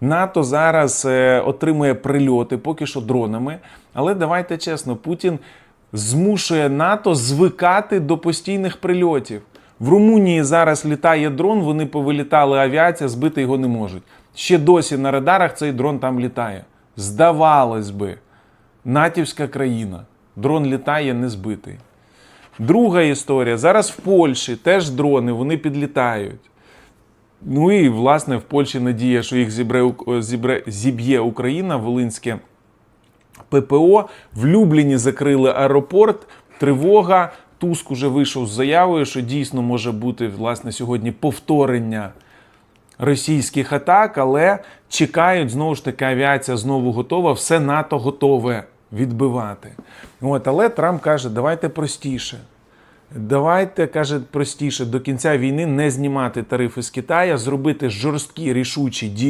НАТО зараз е, отримує прильоти, поки що дронами. Але давайте чесно, Путін змушує НАТО звикати до постійних прильотів. В Румунії зараз літає дрон, вони повилітали авіація, збити його не можуть. Ще досі на радарах цей дрон там літає. Здавалось би, натівська країна. Дрон літає не збитий. Друга історія. Зараз в Польщі теж дрони, вони підлітають. Ну і власне в Польщі надія, що їх зібре, зібре, зіб'є Україна, Волинське ППО. В Любліні закрили аеропорт. Тривога. Туск уже вийшов з заявою, що дійсно може бути власне сьогодні повторення російських атак, але чекають знову ж таки, авіація знову готова, все НАТО готове відбивати. От, але Трамп каже, давайте простіше. Давайте каже простіше до кінця війни не знімати тарифи з Китая, зробити жорсткі рішучі дії.